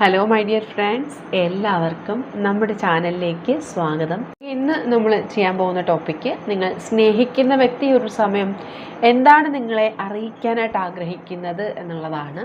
Hello my dear friends എല്ലാവർക്കും നമ്മുടെ ചാനലിലേക്ക് സ്വാഗതം. ഇന്ന് നമ്മൾ ചെയ്യാൻ പോകുന്ന ടോപ്പിക്ക് നിങ്ങൾ സ്നേഹിക്കുന്ന വ്യക്തി ഒരു സമയം എന്താണ് നിങ്ങളെ അറിയിക്കാനായിട്ട് ആഗ്രഹിക്കുന്നത് എന്നുള്ളതാണ്.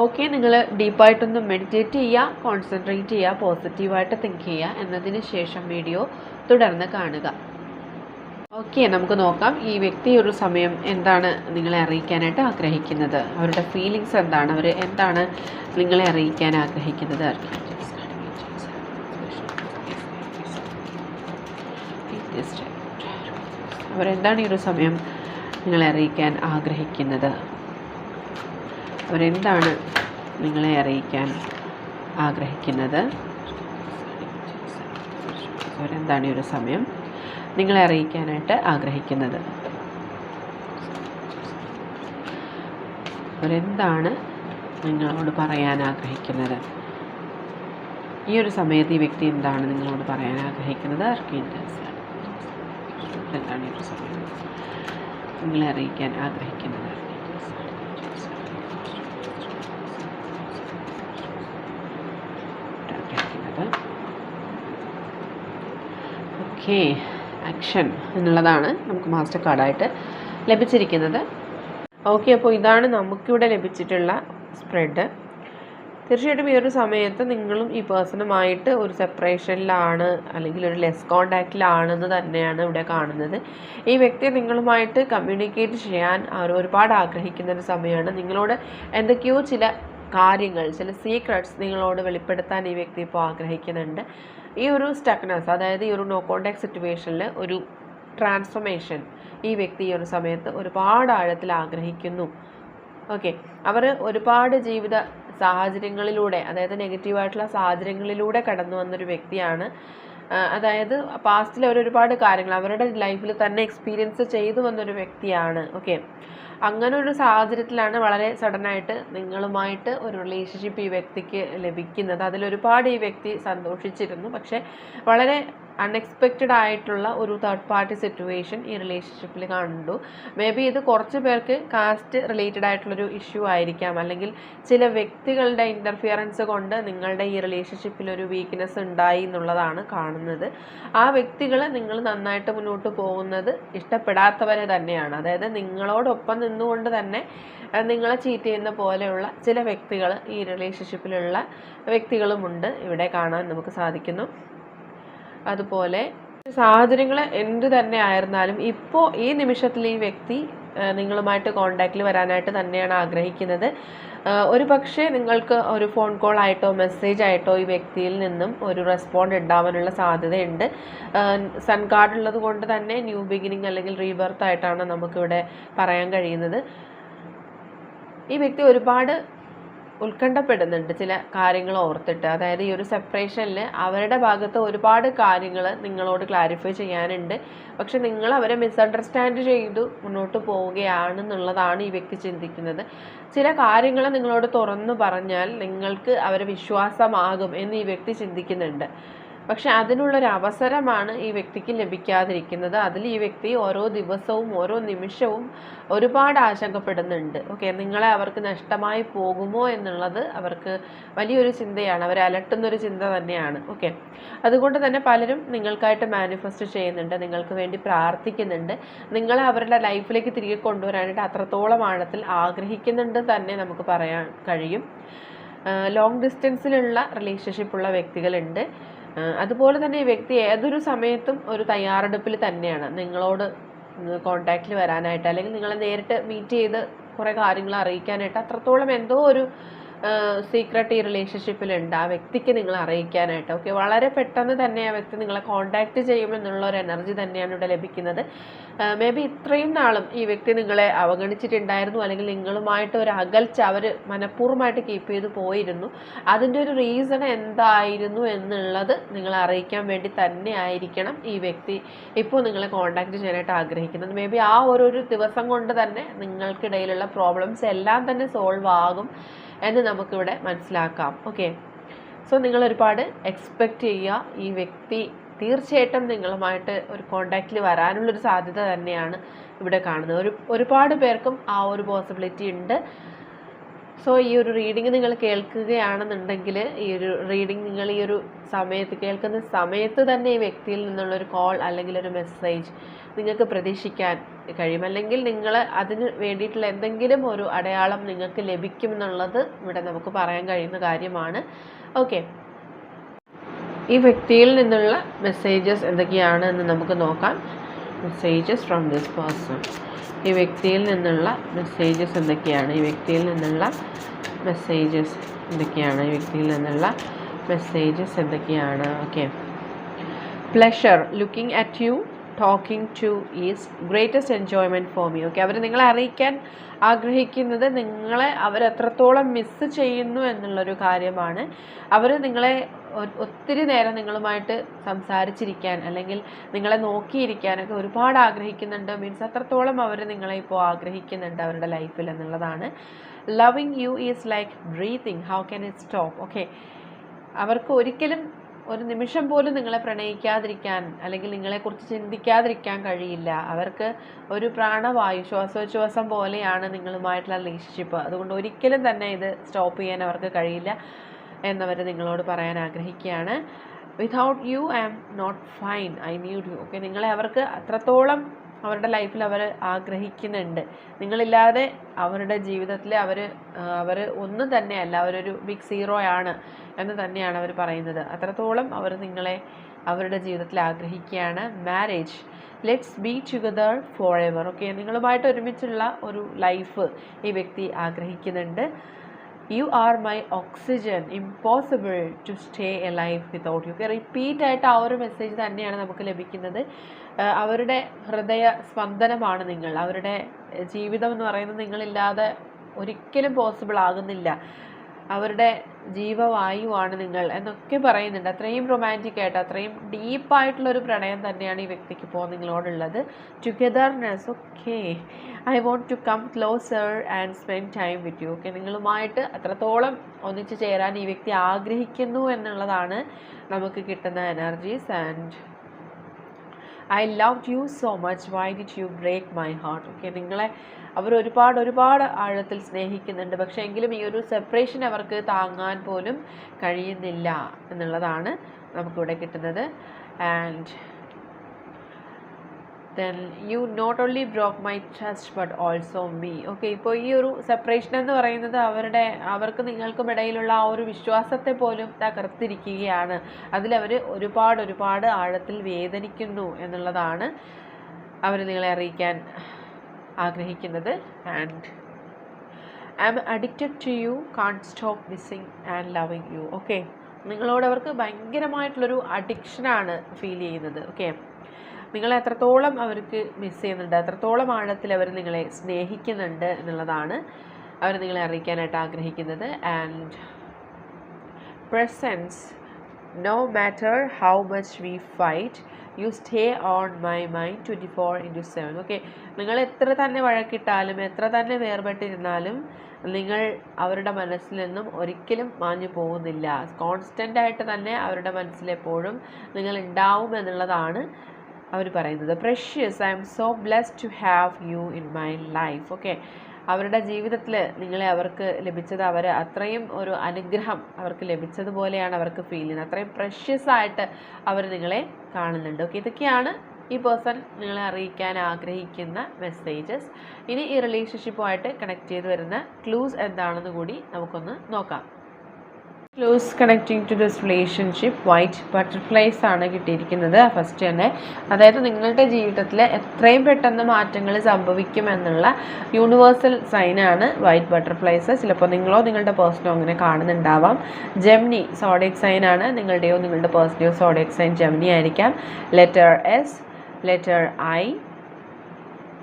ഓക്കെ നിങ്ങൾ ഡീപ്പായിട്ടൊന്ന് മെഡിറ്റേറ്റ് ചെയ്യുക കോൺസെൻട്രേറ്റ് ചെയ്യുക പോസിറ്റീവായിട്ട് തിങ്ക് ചെയ്യുക എന്നതിന് ശേഷം വീഡിയോ തുടർന്ന് കാണുക. ഓക്കെ നമുക്ക് നോക്കാം. ഈ വ്യക്തി ഒരു സമയം എന്താണ് നിങ്ങളെ അറിയിക്കാനായിട്ട് ആഗ്രഹിക്കുന്നത്? അവരുടെ ഫീലിങ്സ് എന്താണ്? അവർ എന്താണ് നിങ്ങളെ അറിയിക്കാൻ ആഗ്രഹിക്കുന്നത്? അവരെന്താണ് ഈ ഒരു സമയം നിങ്ങളെ അറിയിക്കാൻ ആഗ്രഹിക്കുന്നത്? അവരെന്താണ് നിങ്ങളെ അറിയിക്കാൻ ആഗ്രഹിക്കുന്നത്? അവരെന്താണ് ഈ ഒരു സമയം നിങ്ങളെ അറിയിക്കാനായിട്ട് ആഗ്രഹിക്കുന്നത്? അവരെന്താണ് നിങ്ങളോട് പറയാൻ ആഗ്രഹിക്കുന്നത്? ഈ ഒരു സമയത്ത് ഈ വ്യക്തി എന്താണ് നിങ്ങളോട് പറയാൻ ആഗ്രഹിക്കുന്നത്? എന്താണ് ഈ ഒരു സമയം നിങ്ങളെ അറിയിക്കാൻ ആഗ്രഹിക്കുന്നത് ആഗ്രഹിക്കുന്നത് ഓക്കെ ആക്ഷൻ എന്നുള്ളതാണ് നമുക്ക് മാസ്റ്റർ കാർഡായിട്ട് ലഭിച്ചിരിക്കുന്നത്. ഓക്കെ അപ്പോൾ ഇതാണ് നമുക്കിവിടെ ലഭിച്ചിട്ടുള്ള സ്പ്രെഡ് തീർച്ചയായിട്ടും ഈ ഒരു സമയത്ത് നിങ്ങളും ഈ പേഴ്സണുമായിട്ട് ഒരു സെപ്പറേഷനിലാണ് അല്ലെങ്കിൽ ഒരു ലെസ് കോണ്ടാക്റ്റിലാണെന്ന് തന്നെയാണ് ഇവിടെ കാണുന്നത്. ഈ വ്യക്തിയെ നിങ്ങളുമായിട്ട് കമ്മ്യൂണിക്കേറ്റ് ചെയ്യാൻ അവർ ഒരുപാട് ആഗ്രഹിക്കുന്ന ഒരു സമയമാണ്. നിങ്ങളോട് എന്തൊക്കെയോ ചില കാര്യങ്ങൾ ചില സീക്രട്സ് നിങ്ങളോട് വെളിപ്പെടുത്താൻ ഈ വ്യക്തി ഇപ്പോൾ ആഗ്രഹിക്കുന്നുണ്ട്. ഈ ഒരു സ്റ്റക്നസ് അതായത് ഈ ഒരു നോ കോണ്ടാക്ട് സിറ്റുവേഷനിൽ ഒരു ട്രാൻസ്ഫർമേഷൻ ഈ വ്യക്തി ഈ ഒരു സമയത്ത് ഒരുപാട് ആഴത്തിൽ ആഗ്രഹിക്കുന്നു. ഓക്കെ അവർ ഒരുപാട് ജീവിത സാഹചര്യങ്ങളിലൂടെ അതായത് നെഗറ്റീവായിട്ടുള്ള സാഹചര്യങ്ങളിലൂടെ കടന്നു വന്നൊരു വ്യക്തിയാണ്. അതായത് പാസ്റ്റിൽ അവർ ഒരുപാട് കാര്യങ്ങൾ അവരുടെ ലൈഫിൽ തന്നെ എക്സ്പീരിയൻസ് ചെയ്തു വന്നൊരു വ്യക്തിയാണ്. ഓക്കെ അങ്ങനെ ഒരു സാഹചര്യത്തിലാണ് വളരെ സഡനായിട്ട് നിങ്ങളുമായിട്ട് ഒരു റിലേഷൻഷിപ്പ് ഈ വ്യക്തിക്ക് ലഭിക്കുന്നത്. അതിലൊരുപാട് ഈ വ്യക്തി സന്തോഷിച്ചിരുന്നു. പക്ഷേ വളരെ അൺഎക്സ്പെക്റ്റഡ് ആയിട്ടുള്ള ഒരു തേർഡ് പാർട്ടി സിറ്റുവേഷൻ ഈ റിലേഷൻഷിപ്പിൽ കണ്ടു. മേ ബി ഇത് കുറച്ച് പേർക്ക് കാസ്റ്റ് റിലേറ്റഡ് ആയിട്ടുള്ളൊരു ഇഷ്യൂ ആയിരിക്കാം. അല്ലെങ്കിൽ ചില വ്യക്തികളുടെ ഇന്റർഫിയറൻസ് കൊണ്ട് നിങ്ങളുടെ ഈ റിലേഷൻഷിപ്പിൽ ഒരു വീക്ക്നെസ് ഉണ്ടായി എന്നുള്ളതാണ് കാണുന്നത്. ആ വ്യക്തികളെ നിങ്ങൾ നന്നായിട്ട് മുന്നോട്ട് പോകുന്നത് ഇഷ്ടപ്പെടാത്തവരെ തന്നെയാണ്. അതായത് നിങ്ങളോടൊപ്പം നിന്നുകൊണ്ട് തന്നെ നിങ്ങളെ ചീറ്റ് ചെയ്യുന്ന പോലെയുള്ള ചില വ്യക്തികൾ ഈ റിലേഷൻഷിപ്പിലുള്ള വ്യക്തികളുമുണ്ട് ഇവിടെ കാണാൻ നമുക്ക് സാധിക്കുന്നു. അതുപോലെ സാഹചര്യങ്ങൾ എന്തു തന്നെ ആയിരുന്നാലും ഇപ്പോൾ ഈ നിമിഷത്തിൽ ഈ വ്യക്തി നിങ്ങളുമായിട്ട് കോണ്ടാക്റ്റിൽ വരാനായിട്ട് തന്നെയാണ് ആഗ്രഹിക്കുന്നത്. ഒരു പക്ഷേ നിങ്ങൾക്ക് ഒരു ഫോൺ കോൾ ആയിട്ടോ മെസ്സേജ് ആയിട്ടോ ഈ വ്യക്തിയിൽ നിന്നും ഒരു റെസ്പോണ്ട് ഉണ്ടാവാനുള്ള സാധ്യതയുണ്ട്. സൺ കാർഡ് ഉള്ളത് കൊണ്ട് തന്നെ ന്യൂ ബിഗിനിങ് അല്ലെങ്കിൽ റീബർത്ത് ആയിട്ടാണ് നമുക്കിവിടെ പറയാൻ കഴിയുന്നത്. ഈ വ്യക്തി ഒരുപാട് ഉത്കണ്ഠപ്പെടുന്നുണ്ട്. ചില കാര്യങ്ങൾ ഓർത്തിട്ട്. അതായത് ഈ ഒരു സെപ്പറേഷനിൽ അവരുടെ ഭാഗത്ത് ഒരുപാട് കാര്യങ്ങൾ നിങ്ങളോട് ക്ലാരിഫൈ ചെയ്യാനുണ്ട്. പക്ഷെ നിങ്ങൾ അവരെ മിസ്അണ്ടർസ്റ്റാൻഡ് ചെയ്തു മുന്നോട്ട് പോവുകയാണെന്നുള്ളതാണ് ഈ വ്യക്തി ചിന്തിക്കുന്നത്. ചില കാര്യങ്ങൾ നിങ്ങളോട് തുറന്നു പറഞ്ഞാൽ നിങ്ങൾക്ക് അവരെ വിശ്വാസമാകും എന്ന് ഈ വ്യക്തി ചിന്തിക്കുന്നുണ്ട്. പക്ഷെ അതിനുള്ളൊരു അവസരമാണ് ഈ വ്യക്തിക്ക് ലഭിക്കാതിരിക്കുന്നത്. അതിൽ ഈ വ്യക്തി ഓരോ ദിവസവും ഓരോ നിമിഷവും ഒരുപാട് ആശങ്കപ്പെടുന്നുണ്ട്. ഓക്കെ നിങ്ങളെ അവർക്ക് നഷ്ടമായി പോകുമോ എന്നുള്ളത് അവർക്ക് വലിയൊരു ചിന്തയാണ്. അവരെ അലട്ടുന്നൊരു ചിന്ത തന്നെയാണ്. ഓക്കെ അതുകൊണ്ട് തന്നെ പലരും നിങ്ങൾക്കായിട്ട് മാനിഫെസ്റ്റ് ചെയ്യുന്നുണ്ട് നിങ്ങൾക്ക് വേണ്ടി പ്രാർത്ഥിക്കുന്നുണ്ട്. നിങ്ങളെ അവരുടെ ലൈഫിലേക്ക് തിരികെ കൊണ്ടുവരാനായിട്ട് അത്രത്തോളം ആഴത്തിൽ ആഗ്രഹിക്കുന്നുണ്ട് തന്നെ നമുക്ക് പറയാൻ കഴിയും. ലോങ് ഡിസ്റ്റൻസിലുള്ള റിലേഷൻഷിപ്പുള്ള വ്യക്തികളുണ്ട്. അതുപോലെ തന്നെ ഈ വ്യക്തി ഏതൊരു സമയത്തും ഒരു തയ്യാറെടുപ്പിൽ തന്നെയാണ്. നിങ്ങളോട് കോണ്ടാക്റ്റിൽ വരാനായിട്ട് അല്ലെങ്കിൽ നിങ്ങളെ നേരിട്ട് മീറ്റ് ചെയ്ത് കുറേ കാര്യങ്ങൾ അറിയിക്കാനായിട്ട് അത്രത്തോളം എന്തോ ഒരു സീക്രട്ട് ഈ റിലേഷൻഷിപ്പിലുണ്ട് ആ വ്യക്തിക്ക് നിങ്ങൾ അറിയിക്കാനായിട്ട്. ഓക്കെ വളരെ പെട്ടെന്ന് തന്നെ ആ വ്യക്തി നിങ്ങളെ കോൺടാക്റ്റ് ചെയ്യുമെന്നുള്ള ഒരു എനർജി തന്നെയാണ് ഇവിടെ ലഭിക്കുന്നത്. മേ ബി ഇത്രയും നാളും ഈ വ്യക്തി നിങ്ങളെ അവഗണിച്ചിട്ടുണ്ടായിരുന്നു. അല്ലെങ്കിൽ നിങ്ങളുമായിട്ട് ഒരു അകൽച്ച അവർ മനഃപൂർവമായിട്ട് കീപ്പ് ചെയ്ത് പോയിരുന്നു. അതിന്റെ ഒരു റീസൺ എന്തായിരുന്നു എന്നുള്ളത് നിങ്ങൾ അറിയിക്കാൻ വേണ്ടി തന്നെ ആയിരിക്കണം ഈ വ്യക്തി ഇപ്പോൾ നിങ്ങളെ കോൺടാക്റ്റ് ചെയ്യാനായിട്ട് ആഗ്രഹിക്കുന്നത്. മേ ബി ആ ഒരു ദിവസം കൊണ്ട് തന്നെ നിങ്ങൾക്കിടയിലുള്ള പ്രോബ്ലംസ് എല്ലാം തന്നെ സോൾവ് ആകും. എന്ന് നമുക്കിവിടെ മനസ്സിലാക്കാം. ഓക്കെ സോ നിങ്ങൾ ഒരുപാട് എക്സ്പെക്റ്റ് ചെയ്യുക ഈ വ്യക്തി തീർച്ചയായിട്ടും നിങ്ങളുമായിട്ട് ഒരു കോണ്ടാക്റ്റിൽ വരാനുള്ളൊരു സാധ്യത തന്നെയാണ് ഇവിടെ കാണുന്നത്. ഒരു ഒരുപാട് പേർക്കും ആ ഒരു പോസിബിലിറ്റി ഉണ്ട്. സോ ഈ ഒരു റീഡിങ് നിങ്ങൾ കേൾക്കുകയാണെന്നുണ്ടെങ്കിൽ ഈ ഒരു റീഡിങ് നിങ്ങൾ ഈ ഒരു സമയത്ത് കേൾക്കുന്ന സമയത്ത് തന്നെ ഈ വ്യക്തിയിൽ നിന്നുള്ളൊരു കോൾ അല്ലെങ്കിൽ ഒരു മെസ്സേജ് നിങ്ങൾക്ക് പ്രതീക്ഷിക്കാൻ കഴിയും. അല്ലെങ്കിൽ നിങ്ങൾ അതിന് വേണ്ടിയിട്ടുള്ള എന്തെങ്കിലും ഒരു അടയാളം നിങ്ങൾക്ക് ലഭിക്കുമെന്നുള്ളത് ഇവിടെ നമുക്ക് പറയാൻ കഴിയുന്ന കാര്യമാണ്. ഓക്കെ ഈ വ്യക്തിയിൽ നിന്നുള്ള മെസ്സേജസ് എന്തൊക്കെയാണ് എന്ന് നമുക്ക് നോക്കാം. മെസ്സേജസ് ഫ്രം ദിസ് പേഴ്സൺ ഈ വ്യക്തിയിൽ നിന്നുള്ള മെസ്സേജസ് എന്തൊക്കെയാണ്? ഈ വ്യക്തിയിൽ നിന്നുള്ള മെസ്സേജസ് എന്തൊക്കെയാണ്? ഈ വ്യക്തിയിൽ നിന്നുള്ള മെസ്സേജസ് എന്തൊക്കെയാണ്? Okay pleasure looking at you talking to is greatest enjoyment for me okay അവർ നിങ്ങളെ അറിയിക്കാൻ ആഗ്രഹിക്കുന്നത് നിങ്ങളെ അവരെത്രത്തോളം മിസ്സ് ചെയ്യുന്നു എന്നുള്ളൊരു കാര്യമാണ്. അവർ നിങ്ങളെ ഒത്തിരി നേരം നിങ്ങളുമായിട്ട് സംസാരിച്ചിരിക്കാൻ അല്ലെങ്കിൽ നിങ്ങളെ നോക്കിയിരിക്കാനൊക്കെ ഒരുപാട് ആഗ്രഹിക്കുന്നുണ്ട്. മീൻസ് അത്രത്തോളം അവർ നിങ്ങളെ ഇപ്പോൾ ആഗ്രഹിക്കുന്നുണ്ട് അവരുടെ ലൈഫിൽ എന്നുള്ളതാണ്. Loving you is like breathing how can it stop okay അവർക്ക് ഒരിക്കലും ഒരു നിമിഷം പോലും നിങ്ങളെ പ്രണയിക്കാതിരിക്കാൻ അല്ലെങ്കിൽ നിങ്ങളെക്കുറിച്ച് ചിന്തിക്കാതിരിക്കാൻ കഴിയില്ല. അവർക്ക് ഒരു പ്രാണവായു ശ്വാസോച്ഛ്വാസം പോലെയാണ് നിങ്ങളുമായിട്ടുള്ള റിലേഷൻഷിപ്പ് അതുകൊണ്ട് ഒരിക്കലും തന്നെ ഇത് സ്റ്റോപ്പ് ചെയ്യാൻ അവർക്ക് കഴിയില്ല എന്നവർ നിങ്ങളോട് പറയാൻ ആഗ്രഹിക്കുകയാണ്. Without you I am not fine I need you okay നിങ്ങളെ അവർക്ക് അത്രത്തോളം അവരുടെ ലൈഫിൽ അവർ ആഗ്രഹിക്കുന്നുണ്ട്. നിങ്ങളില്ലാതെ അവരുടെ ജീവിതത്തിൽ അവർ അവർ ഒന്നും തന്നെയല്ല അവരൊരു ബിഗ് സീറോ ആണ് എന്ന് തന്നെയാണ് അവർ പറയുന്നത്. അത്രത്തോളം അവർ നിങ്ങളെ അവരുടെ ജീവിതത്തിൽ ആഗ്രഹിക്കുകയാണ്. Marriage let's be together forever okay നിങ്ങളുമായിട്ട് ഒരുമിച്ചുള്ള ഒരു ലൈഫ് ഈ വ്യക്തി ആഗ്രഹിക്കുന്നുണ്ട്. You are my oxygen impossible to stay a life without you repeat ആയിട്ട് ആ ഒരു മെസ്സേജ് തന്നെയാണ് നമുക്ക് ലഭിക്കുന്നത്. അവരുടെ ഹൃദയ സ്പന്ദനമാണ് നിങ്ങൾ. അവരുടെ ജീവിതം എന്ന് പറയുന്നത് നിങ്ങളില്ലാതെ ഒരിക്കലും പോസിബിൾ ആകുന്നില്ല. അവരുടെ ജീവവായുവാണ് നിങ്ങൾ എന്നൊക്കെ പറയുന്നുണ്ട്. അത്രയും റൊമാന്റിക് ആയിട്ട് അത്രയും ഡീപ്പായിട്ടുള്ളൊരു പ്രണയം തന്നെയാണ് ഈ വ്യക്തിക്ക് ഇപ്പോൾ നിങ്ങളോടുള്ളത്. Togetherness okay I want to come closer and spend time with you okay നിങ്ങളുമായിട്ട് അത്രത്തോളം ഒന്നിച്ചു ചേരാൻ ഈ വ്യക്തി ആഗ്രഹിക്കുന്നു എന്നുള്ളതാണ് നമുക്ക് കിട്ടുന്ന energies and I love you so much why did you break my heart okay നിങ്ങളെ അവർ ഒരുപാട് ഒരുപാട് ആഴത്തിൽ സ്നേഹിക്കുന്നുണ്ട്. പക്ഷേ എങ്കിലും ഈ ഒരു സെപ്പറേഷൻ അവർക്ക് താങ്ങാൻ പോലും കഴിയുന്നില്ല എന്നുള്ളതാണ് നമുക്കിവിടെ കിട്ടുന്നത്. And then you not only broke my trust but also me okay ഇപ്പോൾ ഈ ഒരു സെപ്പറേഷൻ എന്ന് പറയുന്നത് അവരുടെ അവർക്ക് നിങ്ങൾക്കും ഇടയിലുള്ള ആ ഒരു വിശ്വാസത്തെ പോലും തകർത്തിരിക്കുകയാണ്. അതിലവർ ഒരുപാട് ഒരുപാട് ആഴത്തിൽ വേദനിക്കുന്നു എന്നുള്ളതാണ് അവർ നിങ്ങളെ അറിയിക്കാൻ ആഗ്രഹിക്കുന്നത്. And I am addicted to you can't stop missing and loving you okay നിങ്ങളോട് അവർക്ക് ഭയങ്കരമായിട്ടുള്ളൊരു അഡിക്ഷനാണ് ഫീൽ ചെയ്യുന്നത്. ഓക്കെ നിങ്ങളെ എത്രത്തോളം അവർക്ക് മിസ് ചെയ്യുന്നുണ്ട് എത്രത്തോളം ആഴത്തിൽ അവർ നിങ്ങളെ സ്നേഹിക്കുന്നുണ്ട് എന്നുള്ളതാണ് അവർ നിങ്ങളെ അറിയിക്കാനായിട്ട് ആഗ്രഹിക്കുന്നത്. And presence no matter how much we fight you stay on my mind twenty four into seven okay നിങ്ങൾ എത്ര തന്നെ വഴക്കിട്ടാലും എത്ര തന്നെ വേർപെട്ടിരുന്നാലും നിങ്ങൾ അവരുടെ മനസ്സിൽ നിന്നും ഒരിക്കലും മാഞ്ഞു പോകുന്നില്ല. കോൺസ്റ്റന്റ് ആയിട്ട് തന്നെ അവരുടെ മനസ്സിലെപ്പോഴും നിങ്ങൾ ഉണ്ടാവും എന്നുള്ളതാണ് അവർ പറയുന്നത് precious I am so blessed to have you in my life okay അവരുടെ ജീവിതത്തിൽ നിങ്ങളെ അവർക്ക് ലഭിച്ചത് അവർ അത്രയും ഒരു അനുഗ്രഹം അവർക്ക് ലഭിച്ചതുപോലെയാണ് അവർക്ക് ഫീൽ ചെയ്യുന്നത്. അത്രയും പ്രഷ്യസ് ആയിട്ട് അവർ നിങ്ങളെ കാണുന്നുണ്ട്. ഓക്കെ ഇതൊക്കെയാണ് ഈ പേഴ്സൺ നിങ്ങളെ അറിയിക്കാൻ ആഗ്രഹിക്കുന്ന മെസ്സേജസ് ഇനി ഈ റിലേഷൻഷിപ്പുമായിട്ട് കണക്ട് ചെയ്ത് വരുന്ന ക്ലൂസ് എന്താണെന്ന് കൂടി നമുക്കൊന്ന് നോക്കാം. Close connecting to this relationship white butterflies ആണ് കിട്ടിയിരിക്കുന്നത്. ഫസ്റ്റ് തന്നെ. അതായത് നിങ്ങളുടെ ജീവിതത്തിൽ എത്രയും പെട്ടെന്ന് മാറ്റങ്ങൾ സംഭവിക്കുമെന്നുള്ള യൂണിവേഴ്സൽ സൈനാണ് വൈറ്റ് ബട്ടർഫ്ലൈസ് ചിലപ്പോൾ നിങ്ങളോ നിങ്ങളുടെ പേഴ്സണോ അങ്ങനെ കാണുന്നുണ്ടാവാം. ജെമിനി സോഡിക് സൈൻ ആണ്. നിങ്ങളുടെയോ നിങ്ങളുടെ പേഴ്സണോ സോഡിക് സൈൻ ജെമിനി ആയിരിക്കാം. Letter S letter I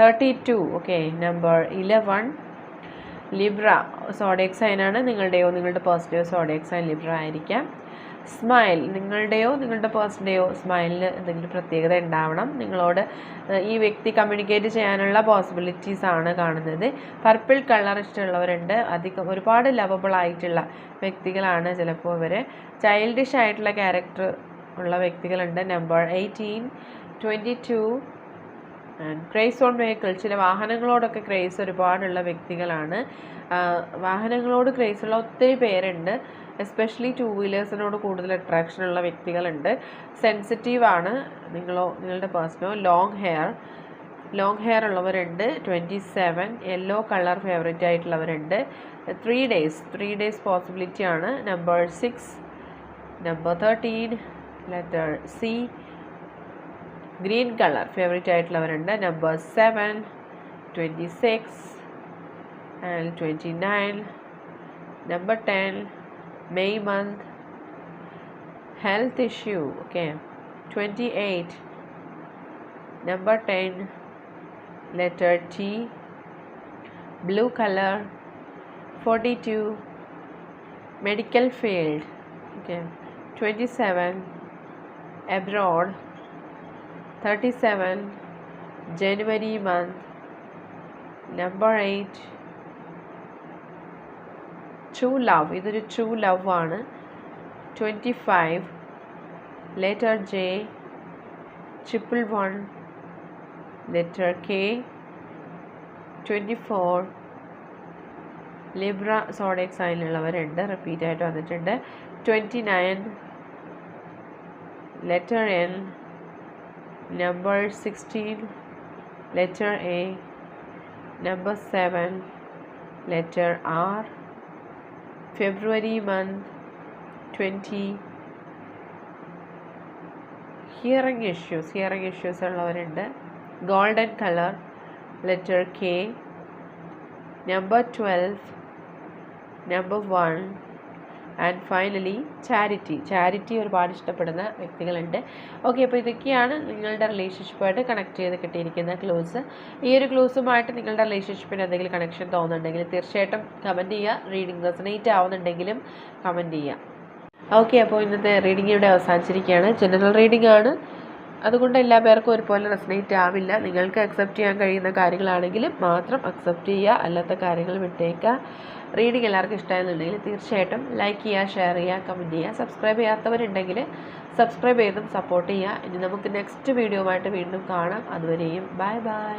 thirty two okay number eleven Libra zodiac സൈനാണ് നിങ്ങളുടെയോ നിങ്ങളുടെ പേഴ്സന്റെയോ സോഡിയക് സൈൻ ലിബ്ര ആയിരിക്കാം. സ്മൈൽ നിങ്ങളുടെയോ നിങ്ങളുടെ പേഴ്സന്റെയോ സ്മൈലിന് എന്തെങ്കിലും പ്രത്യേകത ഉണ്ടാവണം. നിങ്ങളോട് ഈ വ്യക്തി കമ്മ്യൂണിക്കേറ്റ് ചെയ്യാനുള്ള പോസിബിലിറ്റീസ് ആണ് കാണുന്നത്. പർപ്പിൾ കളർ ഇഷ്ടമുള്ളവരുണ്ട്. അധികം ഒരുപാട് ലവബിൾ ആയിട്ടുള്ള വ്യക്തികളാണ് ചിലപ്പോൾ ഇവർ ചൈൽഡിഷ് ആയിട്ടുള്ള ക്യാരക്ടർ ഉള്ള വ്യക്തികളുണ്ട്. Number eighteen twenty two craze on vehicle ചില വാഹനങ്ങളോടൊക്കെ ക്രേസ് ഒരുപാടുള്ള വ്യക്തികളാണ്. വാഹനങ്ങളോട് ക്രേസ് ഉള്ള ഒത്തിരി പേരുണ്ട്. എസ്പെഷ്യലി ടു വീലേഴ്സിനോട് കൂടുതൽ അട്രാക്ഷൻ ഉള്ള വ്യക്തികളുണ്ട്. സെൻസിറ്റീവ് ആണ്. നിങ്ങളോ നിങ്ങളുടെ പേഴ്സണോ ലോങ് ഹെയർ ലോങ് ഹെയർ ഉള്ളവരുണ്ട്. Twenty seven yellow colour favourite ആയിട്ടുള്ളവരുണ്ട്. Three days three days possibility ആണ്. Number six number thirteen letter C green colour. Favourite ആയിട്ടുള്ളവരുണ്ട് number seven twenty six and twenty nine number ten May month health issue okay twenty eight number ten letter T blue colour forty two medical field okay twenty abroad 37 January month number 8 true love ഇതൊരു true love ആണ് 25 letter J triple one letter K 24 Libra zodiac സൈനിലുള്ളവരുണ്ട് repeat ആയിട്ട് വന്നിട്ടുണ്ട് twenty nine letter N, number 16, letter A, number 7, letter R, February month 20, hearing issues hearing issues ഉള്ളവരുണ്ട്. Golden colour letter K number twelve number one and finally charity charity ഒരുപാട് ഇഷ്ടപ്പെടുന്ന വ്യക്തികളുണ്ട്. Okay അപ്പോൾ ഇതൊക്കെയാണ് നിങ്ങളുടെ റിലേഷൻഷിപ്പായിട്ട് connect ചെയ്ത് കിട്ടിയിരിക്കുന്ന ക്ലോസ് ഈ ഒരു ക്ലോസുമായിട്ട് നിങ്ങളുടെ റിലേഷൻഷിപ്പിന് എന്തെങ്കിലും കണക്ഷൻ തോന്നുന്നുണ്ടെങ്കിൽ തീർച്ചയായിട്ടും കമന്റ് ചെയ്യുക. റീഡിംഗ് റെസനേറ്റ് ആവുന്നുണ്ടെങ്കിലും കമന്റ് ചെയ്യുക. ഓക്കെ അപ്പോൾ ഇന്നത്തെ റീഡിംഗ് ഇവിടെ അവസാനിച്ചിരിക്കുകയാണ്. ജനറൽ റീഡിംഗ് ആണ്. അതുകൊണ്ട് എല്ലാ പേർക്കും ഒരുപോലെ റെസനേറ്റ് ആവില്ല. നിങ്ങൾക്ക് അക്സെപ്റ്റ് ചെയ്യാൻ കഴിയുന്ന കാര്യങ്ങളാണെങ്കിൽ മാത്രം അക്സെപ്റ്റ് ചെയ്യുക. അല്ലാത്ത കാര്യങ്ങൾ വിട്ടേക്കുക. റീഡിങ് എല്ലാവർക്കും ഇഷ്ടമായെന്നുണ്ടെങ്കിൽ തീർച്ചയായിട്ടും ലൈക്ക് ചെയ്യുക ഷെയർ ചെയ്യുക കമന്റ് ചെയ്യുക. സബ്സ്ക്രൈബ് ചെയ്യാത്തവരുണ്ടെങ്കിൽ സബ്സ്ക്രൈബ് ചെയ്തും സപ്പോർട്ട് ചെയ്യുക. ഇനി നമുക്ക് നെക്സ്റ്റ് വീഡിയോ വീണ്ടും കാണാം. അതുവരെയും ബൈ ബൈ